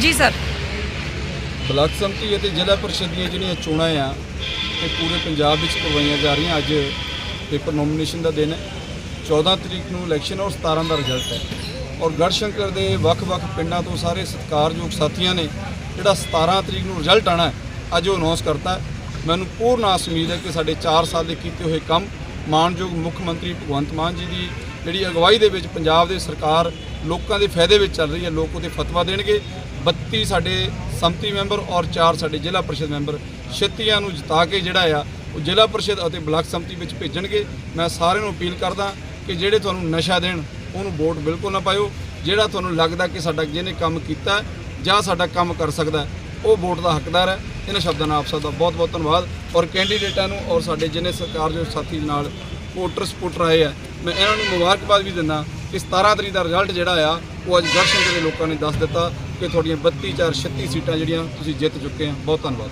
ਜੀ sir. Block ਸੰਮਤੀ ਅਤੇ ਜ਼ਿਲ੍ਹਾ ਪਰਿਸ਼ਦ ਦੀਆਂ ਜਿਹੜੀਆਂ ਚੋਣਾਂ ਆ ਇਹ ਪੂਰੇ ਪੰਜਾਬ ਵਿੱਚ ਕਰਵਾਈਆਂ ਜਾ ਰਹੀਆਂ। ਅੱਜ ਪੇਪਰ ਨੋਮੀਨੇਸ਼ਨ ਦਾ ਦਿਨ ਹੈ। 14 ਤਰੀਕ ਨੂੰ ਇਲੈਕਸ਼ਨ ਔਰ 17 ਦਾ ਰਿਜ਼ਲਟ ਹੈ। ਔਰ ਗੜਸ਼ੰਕਰ ਦੇ ਵੱਖ-ਵੱਖ ਪਿੰਡਾਂ ਤੋਂ ਸਾਰੇ ਸਤਿਕਾਰਯੋਗ ਸਾਥੀਆਂ ਨੇ ਜਿਹੜਾ 17 ਤਰੀਕ ਨੂੰ ਰਿਜ਼ਲਟ ਆਣਾ ਅੱਜ ਉਹ ਅਨਾਉਂਸ ਕਰਤਾ ਮੈਨੂੰ ਪੂਰਨ ਆਸ ਉਮੀਦ ਹੈ ਕਿ ਸਾਡੇ 4 ਸਾਲ ਦੇ ਕੀਤੇ ਹੋਏ ਕੰਮ ਮਾਨਯੋਗ ਮੁੱਖ ਮੰਤਰੀ ਭਗਵੰਤ ਮਾਨ ਜੀ ਦੀ ਜਿਹੜੀ ਅਗਵਾਈ ਦੇ ਵਿੱਚ ਪੰਜਾਬ ਦੇ ਸਰਕਾਰ ਲੋਕਾਂ ਦੇ ਫਾਇਦੇ ਵਿੱਚ ਚੱਲ ਰਹੀ ਹੈ, ਲੋਕ ਉਹਦੇ ਫਤਵਾ ਦੇਣਗੇ। 32 ਸਾਡੇ ਸੰਮਤੀ ਮੈਂਬਰ ਔਰ 4 ਸਾਡੇ ਜ਼ਿਲ੍ਹਾ ਪਰਿਸ਼ਦ ਮੈਂਬਰ ਛੱਤੀਆਂ ਨੂੰ ਜਿਤਾ ਕੇ ਜਿਹੜਾ ਆ, ਉਹ ਜ਼ਿਲ੍ਹਾ ਪਰਿਸ਼ਦ ਅਤੇ ਬਲਾਕ ਸੰਮਤੀ ਵਿੱਚ ਭੇਜਣਗੇ। ਮੈਂ ਸਾਰਿਆਂ ਨੂੰ ਅਪੀਲ ਕਰਦਾ ਕਿ ਜਿਹੜੇ ਤੁਹਾਨੂੰ ਨਸ਼ਾ ਦੇਣ, ਉਹਨੂੰ ਵੋਟ ਬਿਲਕੁਲ ਨਾ ਪਾਇਓ। ਜਿਹੜਾ ਤੁਹਾਨੂੰ ਲੱਗਦਾ ਕਿ ਸਾਡਾ ਜਿਹਨੇ ਕੰਮ ਕੀਤਾ ਜਾਂ ਸਾਡਾ ਕੰਮ ਕਰ ਸਕਦਾ ਉਹ ਵੋਟ ਦਾ ਹੱਕਦਾਰ ਹੈ। ਇਹਨਾਂ ਸ਼ਬਦਾਂ ਨਾਲ ਆਪ ਸਭ ਦਾ ਬਹੁਤ ਬਹੁਤ ਧੰਨਵਾਦ। ਔਰ ਕੈਂਡੀਡੇਟਾਂ ਨੂੰ ਔਰ ਸਾਡੇ ਜਿਹਨੇ ਸਰਕਾਰ ਜੋ ਸਾਥੀ ਨਾਲ ਵੋਟਰ ਸਪੋਰਟਰ ਆਏ ਆ ਮੈਂ ਇਹਨਾਂ ਨੂੰ ਮੁਬਾਰਕਬਾਦ ਵੀ ਦਿੰਦਾ ਕਿ 17 ਤਰੀਕ ਦਾ ਰਿਜ਼ਲਟ ਜਿਹੜਾ ਆ, ਉਹ ਅੱਜ ਦਰਸ਼ਨ ਦੇ ਲੋਕਾਂ ਨੇ ਦੱਸ ਦਿੱਤਾ ਕਿ ਤੁਹਾਡੀਆਂ 32 4 36 ਸੀਟਾਂ ਜਿਹੜੀਆਂ ਤੁਸੀਂ ਜਿੱਤ ਚੁੱਕੇ ਆ। ਬਹੁਤ ਧੰਨਵਾਦ।